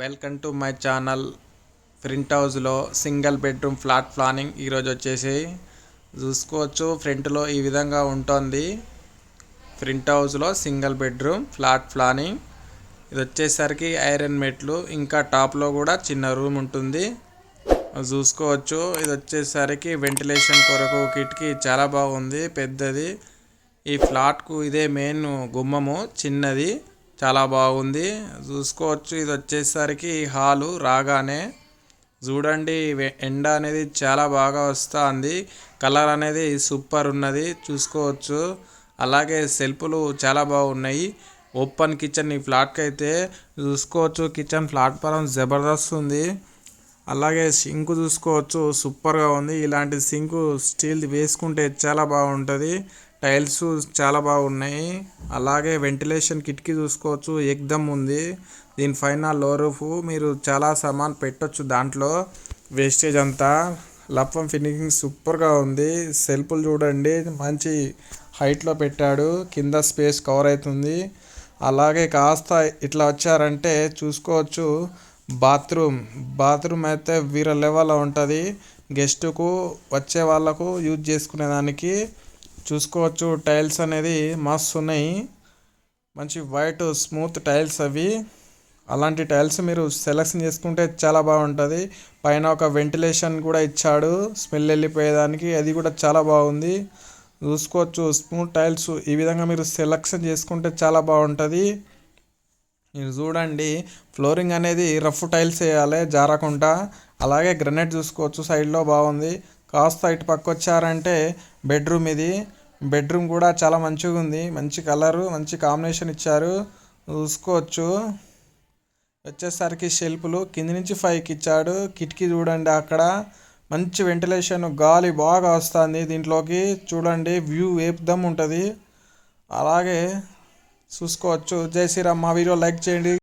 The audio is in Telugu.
Welcome to my channel front హౌస్లో సింగిల్ బెడ్రూమ్ ఫ్లాట్ ప్లానింగ్. ఈరోజు వచ్చేసి చూసుకోవచ్చు ఫ్రంట్లో ఈ విధంగా ఉంటుంది. ఫ్రంట్ హౌస్లో సింగిల్ బెడ్రూమ్ ఫ్లాట్ ప్లానింగ్. ఇది వచ్చేసరికి ఐరన్ మెట్లు ఇంకా టాప్లో కూడా చిన్న రూమ్ ఉంటుంది. చూసుకోవచ్చు ఇది వచ్చేసరికి వెంటిలేషన్ కొరకు కిటికీ చాలా బాగుంది పెద్దది. ఈ ఫ్లాట్కు ఇదే మెయిన్ గుమ్మము చిన్నది. చాలా బాగుంది. చూసుకోవచ్చు. ఇది వచ్చేసరికి హాలు రాగానే. చూడండి ఎండ అనేది చాలా బాగా వస్తుంది. కలర్ అనేది సూపర్ ఉన్నది. చూసుకోవచ్చు. అలాగే సెల్ఫ్లు చాలా బాగున్నాయి. ఓపెన్ కిచెన్ ఈ ఫ్లాట్కి అయితే చూసుకోవచ్చు. కిచెన్ ప్లాట్ఫారం జబర్దస్త్ ఉంది. అలాగే సింక్ చూసుకోవచ్చు. సూపర్గా ఉంది. ఇలాంటి సింక్ స్టీల్ వేసుకుంటే చాలా బాగుంటుంది. టైల్స్ చాలా బాగున్నాయి. అలాగే వెంటిలేషన్ కిటికీ చూసుకోవచ్చు. ఎక్దమ్ ఉంది. దీనిపైన లో రూఫ్. మీరు చాలా సామాన్ పెట్టొచ్చు దాంట్లో. వేస్టేజ్ అంతా. లప్పం ఫినిషింగ్ సూపర్గా ఉంది. సెల్ఫ్లు చూడండి. మంచి హైట్లో పెట్టాడు. కింద స్పేస్ కవర్ అవుతుంది. అలాగే కాస్త ఇట్లా వచ్చారంటే చూసుకోవచ్చు. బాత్రూమ్. బాత్రూమ్ అయితే వీర లెవెల్లో ఉంటుంది. గెస్ట్కు వచ్చే వాళ్ళకు యూజ్ చేసుకునేదానికి. చూసుకోవచ్చు. టైల్స్ అనేది మస్తు ఉన్నాయి. మంచి వైట్ స్మూత్ టైల్స్ అవి. అలాంటి టైల్స్ మీరు సెలెక్షన్ చేసుకుంటే చాలా బాగుంటుంది. పైన ఒక వెంటిలేషన్ కూడా ఇచ్చాడు. స్మెల్ వెళ్ళిపోయేదానికి అది కూడా చాలా బాగుంది. చూసుకోవచ్చు. స్మూత్ టైల్స్ ఈ విధంగా మీరు సెలెక్షన్ చేసుకుంటే చాలా బాగుంటుంది. మీరు చూడండి. ఫ్లోరింగ్ అనేది రఫ్ టైల్స్ వేయాలి జారకుండా. అలాగే గ్రనైట్ చూసుకోవచ్చు. సైడ్లో బాగుంది. కాస్త ఇటు పక్క వచ్చారంటే బెడ్రూమ్ ఇది. బెడ్రూమ్ కూడా చాలా మంచిగా ఉంది. మంచి కలరు మంచి కాంబినేషన్ ఇచ్చారు. చూసుకోవచ్చు. వచ్చేసరికి షెల్ఫ్లు కింది నుంచి ఫైవ్కి ఇచ్చాడు. కిటికీ చూడండి అక్కడ. మంచి వెంటిలేషన్ గాలి బాగా వస్తుంది దీంట్లోకి. చూడండి వ్యూ ఏపుదమ్ ఉంటుంది. అలాగే చూసుకోవచ్చు. జై శ్రీరామ్ మా వీడియో లైక్ చేయండి.